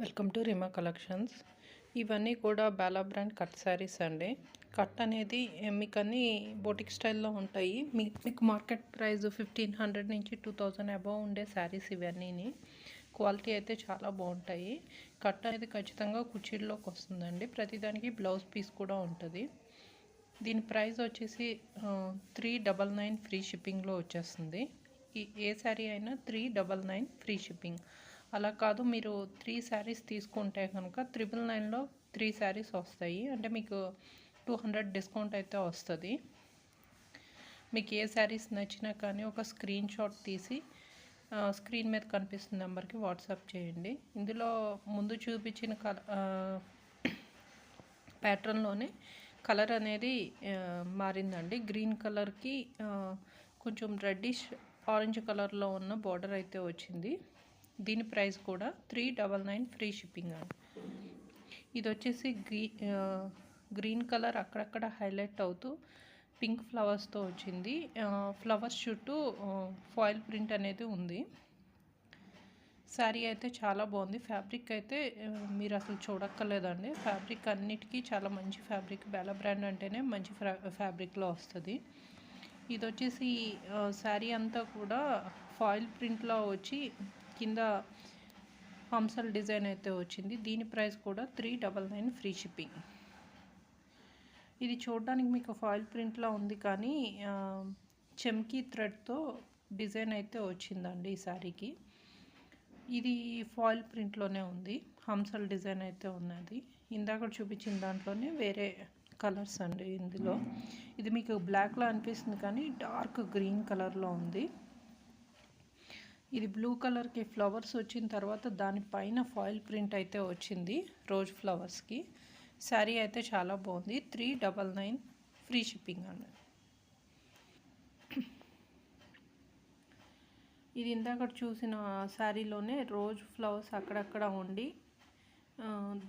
Welcome to రిమా collections. ఇవన్నీ కూడా Bala brand cut saris అండి. కట్ అనేది మీకు అన్ని బోటిక్ స్టైల్లో ఉంటాయి. మీ మీకు మార్కెట్ ప్రైస్ ఫిఫ్టీన్ హండ్రెడ్ నుంచి టూ థౌజండ్ అబవ్ ఉండే శారీస్ ఇవన్నీని. క్వాలిటీ అయితే చాలా బాగుంటాయి. కట్ అనేది ఖచ్చితంగా కుర్చీల్లోకి వస్తుందండి. ప్రతిదానికి బ్లౌజ్ పీస్ కూడా ఉంటుంది. దీని ప్రైస్ వచ్చేసి త్రీ డబల్ నైన్ ఫ్రీ షిప్పింగ్లో వచ్చేస్తుంది. ఈ ఏ శారీ అయినా three double nine free shipping. అలా కాదు. మీరు త్రీ శారీస్ తీసుకుంటే కనుక త్రిబుల్ నైన్లో త్రీ శారీస్ వస్తాయి. అంటే మీకు టూ హండ్రెడ్ డిస్కౌంట్ అయితే వస్తుంది. మీకు ఏ శారీస్ నచ్చినా కానీ ఒక స్క్రీన్ షాట్ తీసి స్క్రీన్ మీద కనిపిస్తున్న నెంబర్కి వాట్సాప్ చేయండి. ఇందులో ముందు చూపించిన కల ప్యాటర్న్లోనే కలర్ అనేది మారిందండి. గ్రీన్ కలర్కి కొంచెం రెడ్డిష్ ఆరెంజ్ కలర్లో ఉన్న బార్డర్ అయితే వచ్చింది. దీని ప్రైస్ కూడా three double nine free shipping అండి. ఇది వచ్చేసి గ్రీ గ్రీన్ కలర్ అక్కడక్కడ హైలైట్ అవుతూ పింక్ ఫ్లవర్స్తో వచ్చింది. ఫ్లవర్స్ చుట్టూ ఫాయిల్ ప్రింట్ అనేది ఉంది. శారీ అయితే చాలా బాగుంది. ఫ్యాబ్రిక్ అయితే మీరు అసలు చూడక్కర్లేదండి. ఫ్యాబ్రిక్ అన్నిటికీ చాలా మంచి ఫ్యాబ్రిక్. బెలా బ్రాండ్ అంటేనే మంచి ఫ్రా ఫ్యాబ్రిక్లో వస్తుంది. ఇది వచ్చేసి శారీ అంతా కూడా ఫాయిల్ ప్రింట్లో వచ్చి కింద హంసల్ డిజైన్ అయితే వచ్చింది. దీని ప్రైస్ కూడా three double nine free shipping ఇది చూడడానికి మీకు ఫాయిల్ ప్రింట్లో ఉంది కానీ చెమ్కీ థ్రెడ్తో డిజైన్ అయితే వచ్చిందండి ఈ శారీకి ఇది ఫాయిల్ ప్రింట్లోనే ఉంది. హంసల్ డిజైన్ అయితే ఉన్నది. ఇందాక చూపించిన దాంట్లోనే వేరే కలర్స్ అండి ఇందులో. ఇది మీకు బ్లాక్లో అనిపిస్తుంది కానీ డార్క్ గ్రీన్ కలర్లో ఉంది. ఇది బ్లూ కలర్కి ఫ్లవర్స్ వచ్చిన తర్వాత దానిపైన ఫాయిల్ ప్రింట్ అయితే వచ్చింది రోజ్ ఫ్లవర్స్కి శారీ అయితే చాలా బాగుంది three double nine free shipping అండి. ఇది ఇందాక చూసిన శారీలోనే రోజ్ ఫ్లవర్స్ అక్కడక్కడ ఉండి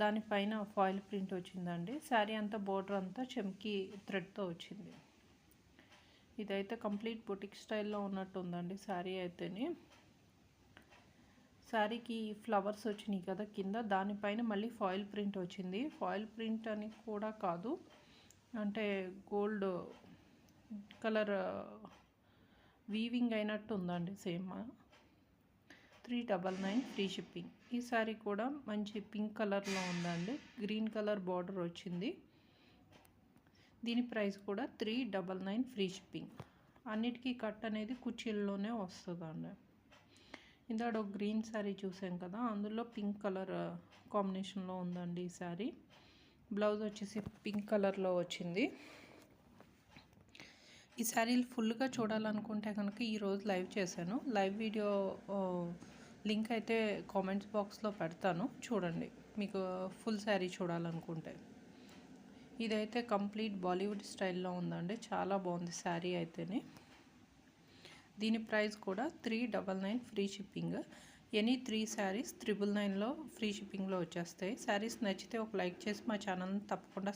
దానిపైన ఫాయిల్ ప్రింట్ వచ్చిందండి. శారీ అంతా బోర్డర్ అంతా చెమ్కి థ్రెడ్తో వచ్చింది. ఇదైతే కంప్లీట్ బొటిక్ స్టైల్లో ఉన్నట్టు ఉందండి శారీ అయితేనే. శారీకి ఫ్లవర్స్ వచ్చినాయి కదా కింద దానిపైన మళ్ళీ ఫాయిల్ ప్రింట్ వచ్చింది. ఫాయిల్ ప్రింట్ అని కూడా కాదు. అంటే గోల్డ్ కలర్ వీవింగ్ అయినట్టు ఉందండి same. Three double nine free shipping. ఈ శారీ కూడా మంచి పింక్ కలర్లో ఉందండి. గ్రీన్ కలర్ బార్డర్ వచ్చింది. దీని ప్రైస్ కూడా three double nine free shipping. అన్నిటికీ కట్ అనేది కుర్చీల్లోనే వస్తుందండి. ఇందాక ఒక గ్రీన్ శారీ చూసాం కదా అందులో పింక్ కలర్ కాంబినేషన్లో ఉందండి ఈ శారీ. బ్లౌజ్ వచ్చేసి పింక్ కలర్లో వచ్చింది. ఈ శారీలు ఫుల్గా చూడాలనుకుంటే కనుక ఈరోజు లైవ్ చేశాను. లైవ్ వీడియో లింక్ అయితే కామెంట్స్ బాక్స్లో పెడతాను. చూడండి మీకు ఫుల్ శారీ చూడాలనుకుంటే. ఇదైతే కంప్లీట్ బాలీవుడ్ స్టైల్లో ఉందండి. చాలా బాగుంది శారీ అయితేనే. దీని ప్రైస్ కూడా three double nine free shipping. Any three saris triple నైన్లో ఫ్రీ షిప్పింగ్లో వచ్చేస్తాయి. శారీస్ నచ్చితే ఒక లైక్ చేసి మా ఛానల్ని తప్పకుండా